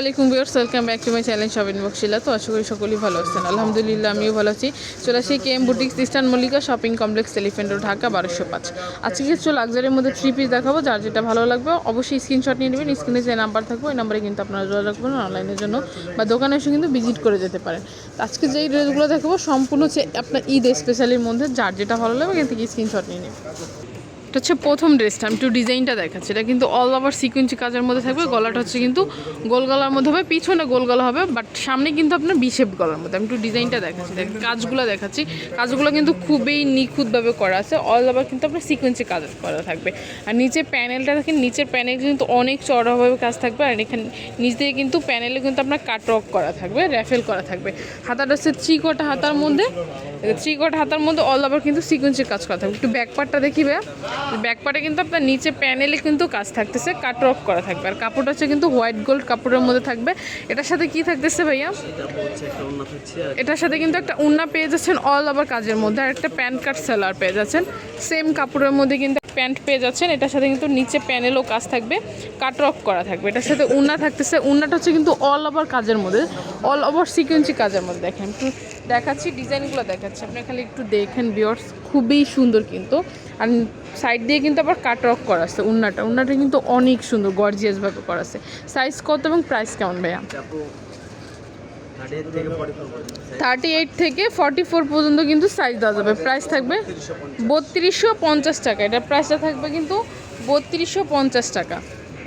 আলাইকুম viewers welcome back to my channel shopping বক্সিলা তো আশা করি সকলেই ভালো আছেন। আলহামদুলিল্লাহ, আমিও ভালো আছি। চলে আসি K M boutiques Eastern Mallika shopping complex Elephant Road Dhaka বারোশো পাঁচ। আজকে কিছু লাক্সারির মধ্যে থ্রি পিস দেখাবো, যার যেটা ভালো লাগবে, অবশ্যই স্ক্রিনশট নিয়ে নেবেন স্ক্রিনে যে নাম্বার থাকবে, ওই নাম্বারে কিন্তু আপনারা যোগাযোগ করবেন অনলাইনের জন্য, বা দোকানে এসে কিন্তু ভিজিট করে যেতে পারেন। আজকে যেই ড্রেসগুলো দেখাবো, সম্পূর্ণ হচ্ছে আপনার ঈদ স্পেশালির মধ্যে, যার যেটা ভালো লাগবে, এখান থেকে স্ক্রিনশট নিয়ে নেবেন। এটা হচ্ছে প্রথম ড্রেসটা, আমি একটু ডিজাইনটা দেখাচ্ছি। এটা কিন্তু অল ওভার সিকুয়েন্সি কাজের মধ্যে থাকবে, গলাটা হচ্ছে কিন্তু গোল গলার মধ্যে হবে, পিছনে গোল গলা হবে বাট সামনে কিন্তু আপনার বিশেপ গলার মধ্যে। আমি একটু ডিজাইনটা দেখাচ্ছি কাজগুলো দেখাচ্ছি। কাজগুলো কিন্তু খুবই নিখুঁতভাবে করা আছে অল ওভার কিন্তু আপনার সিকুয়েন্সি কাজ করা থাকবে। আর নিচে প্যানেলটা দেখেন, নিচের প্যানেল কিন্তু অনেক চড়াভাবে কাজ থাকবে, আর এখানে নিচ দিয়ে কিন্তু প্যানেলে কিন্তু আপনার কাটরক করা থাকবে র্যাফেল করা থাকবে। হাতাটা হচ্ছে চিকোটা হাতার মধ্যে চিকোটা হাতার মধ্যে অল ওভার কিন্তু সিকুয়েন্সের কাজ করা থাকবে। একটু ব্যাক পার্টটা দেখিবে। ব্যাক পার্টে কিন্তু আপনার নিচে প্যানেলে কিন্তু কাজ থাকতেছে কাটরক করা থাকবে। আর কাপড়টা হচ্ছে কিন্তু হোয়াইট গোল্ড কাপড়ের মধ্যে থাকবে। এটার সাথে কি থাকতেছে ভাইয়া? এটার সাথে কিন্তু একটা উন্না পেয়ে যাচ্ছেন অল ওভার কাজের মধ্যে। আর একটা প্যান্ট কাট সেলার পেয়ে যাচ্ছেন। সেম কাপড়ের মধ্যে কিন্তু প্যান্ট পেয়ে যাচ্ছেন। এটার সাথে কিন্তু নিচে প্যানেলও কাজ থাকবে। কাটরক করা থাকবে। এটার সাথে উন্না থাকতেছে। উন্নাটা হচ্ছে কিন্তু অল ওভার কাজের মধ্যে। অল ওভার সিকুয়েন্সি কাজের মধ্যে। দেখেন একটু দেখাচ্ছি, ডিজাইনগুলো দেখাচ্ছি। আপনি খালি একটু দেখেন বিয়ার্স খুবই সুন্দর কিন্তু। আর সাইড দিয়ে কিন্তু আবার কাট অফ করা আছে, উন্নাটা। উন্নাটা কিন্তু অনেক সুন্দর গর্জিয়াসভাবে করা আছে। সাইজ কত এবং প্রাইস কেমন ভাইয়া? থার্টি এইট থেকে ফর্টি ফোর পর্যন্ত কিন্তু সাইজ দেওয়া যাবে। প্রাইস থাকবে বত্রিশশো পঞ্চাশ টাকা। এটার প্রাইসটা থাকবে কিন্তু বত্রিশশো পঞ্চাশ টাকা।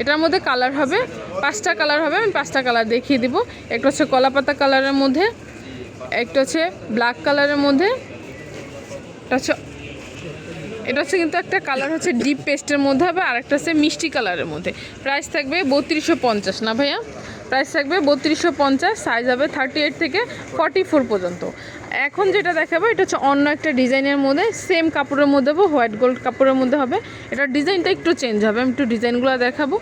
এটার মধ্যে কালার হবে, পাঁচটা কালার হবে, আমি পাঁচটা কালার দেখিয়ে দিব। একটা হচ্ছে কলাপাতা কালারের মধ্যে একটা হচ্ছে ব্ল্যাক কালারের মধ্যে, এটা হচ্ছে এটা হচ্ছে কিন্তু একটা কালার হচ্ছে ডিপ পেস্টের মধ্যে হবে, আর একটা হচ্ছে মিষ্টি কালারের মধ্যে। প্রাইস থাকবে বত্রিশশো পঞ্চাশ, না ভাইয়া? প্রাইস থাকবে বত্রিশশো পঞ্চাশ সাইজ হবে থার্টি এইট থেকে ফর্টি ফোর পর্যন্ত। এখন যেটা দেখাবো, এটা হচ্ছে অন্য একটা ডিজাইনের মধ্যে সেম কাপড়ের মধ্যে হবে হোয়াইট গোল্ড কাপড়ের মধ্যে হবে। এটার ডিজাইনটা একটু চেঞ্জ হবে, আমি একটু ডিজাইনগুলো দেখাবো।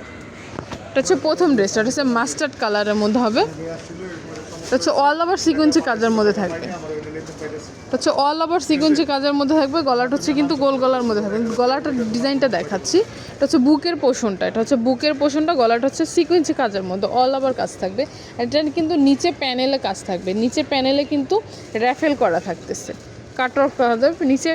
এটা হচ্ছে প্রথম ড্রেসটা এটা হচ্ছে মাস্টার্ড কালারের মধ্যে হবে। এটা হচ্ছে অল ওভার সিকুয়েন্সি কাজের মধ্যে থাকবে। হচ্ছে অল ওভার সিকুয়েন্সি কাজের মধ্যে থাকবে, গলাটা হচ্ছে কিন্তু গোল গলার মধ্যে থাকবে। গলাটার ডিজাইনটা দেখাচ্ছি। এটা হচ্ছে বুকের পোষণটা, এটা হচ্ছে বুকের পোষণটা, গলাটা হচ্ছে সিকুয়েন্সি কাজের মধ্যে অল ওভার কাজ থাকবে। এটা কিন্তু নিচে প্যানেলে কাজ থাকবে। নিচে প্যানেলে কিন্তু র্যাফেল করা থাকতেছে। কাটর করা যাবে নিচে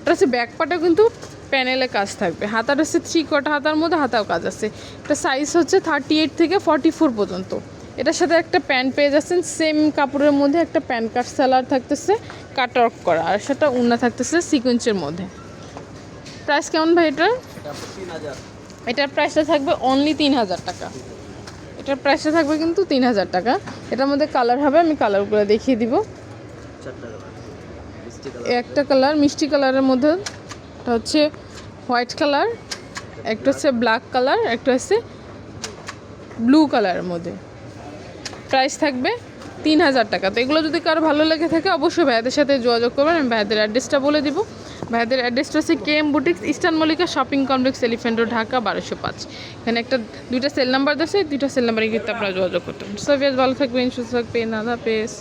এটা হচ্ছে ব্যাক পার্টে কিন্তু প্যানেলে কাজ থাকবে। হাতার হচ্ছে থ্রি কোয়ার্টার হাতার মধ্যে হাতাও কাজ আছে। এটা সাইজ হচ্ছে থার্টি এইট থেকে ফর্টি ফোর পর্যন্ত। এটার সাথে একটা প্যান্ট পেয়ে যাচ্ছেন। সেম কাপড়ের মধ্যে একটা প্যান্ট কাট সেলার থাকতেছে, কাট অফ করা। আর সেটা উন্না থাকতেছে সিকুয়েন্সের মধ্যে। প্রাইস কেমন ভাই এটার? এটার প্রাইসটা থাকবে অনলি তিন হাজার টাকা। এটার প্রাইসটা থাকবে কিন্তু তিন হাজার টাকা। এটার মধ্যে কালার হবে, আমি কালারগুলো দেখিয়ে দিব। একটা কালার, মিষ্টি কালারের মধ্যে। হচ্ছে হোয়াইট কালার, একটা হচ্ছে ব্ল্যাক কালার, একটা হচ্ছে ব্লু কালারের মধ্যে। প্রাইস থাকবে তিন হাজার টাকা। তো এগুলো যদি কারও ভালো লেগে থাকে, অবশ্যই ভাইয়াদের সাথে যোগাযোগ করবেন। আমি ভাইয়াদের অ্যাড্রেসটা বলে দিব। ভাইয়াদের অ্যাড্রেসটা হচ্ছে K M boutiques Eastern Mallika shopping complex Elephant Road Dhaka বারোশো পাঁচ। এখানে একটা, দুইটা সেল নাম্বার দেশে দুইটা সেল নাম্বারে কিন্তু আপনারা যোগাযোগ করতে পারেন। সব ভালো থাকবেন, সুস্থ থাকবেন আধা হাফেজ।